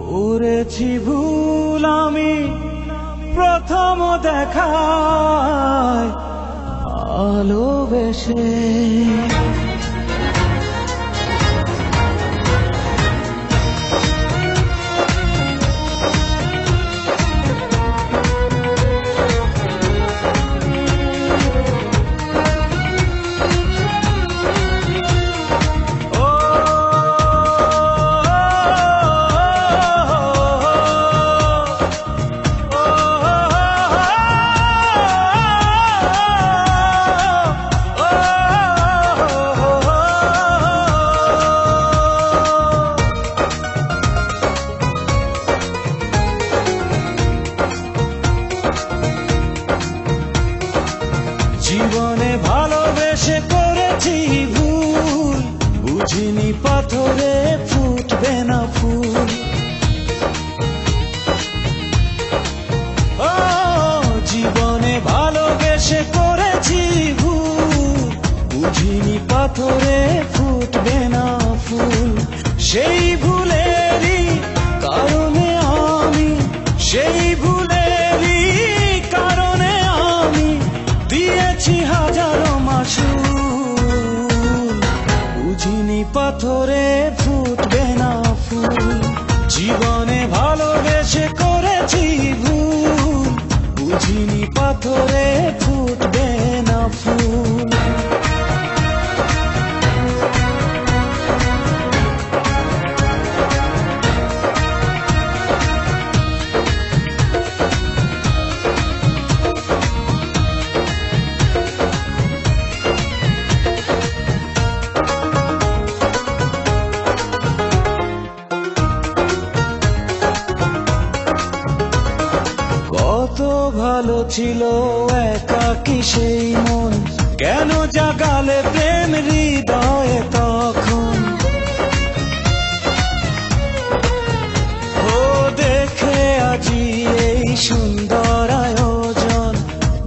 করেছি ভুল আমি। প্রথম দেখায় ভালোবেসে ভালোবেসে করেছি ভুল। বুঝিনি পাথরে ফুটবে না ফুল। ও, জীবনে ভালোবেসে করেছি ভুল। বুঝিনি পাথরে বুঝিনি পাথরে ফুটবে না ফুল জীবনে ভালোবেসে ভালো ছিল একাকি সেই মন? কেন জাগালে প্রেম হৃদয়ে তখন? ও দেখে আজি এই সুন্দর আয়োজন।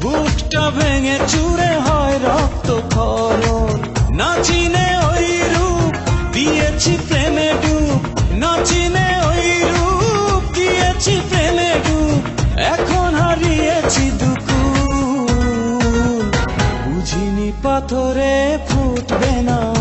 বুকটা ভেঙে চুরে হয় রক্ত খরণ নাচিনে ওই রূপ দিয়েছি প্রেমে। পাথরে ফুটবে না।